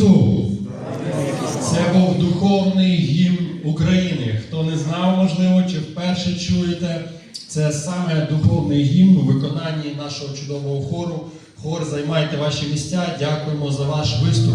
Христу! Це був духовний гімн України. Хто не знав, можливо, чи вперше чуєте, це саме духовний гімн у виконанні нашого чудового хору. Хор, займайте ваші місця. Дякуємо за ваш виступ.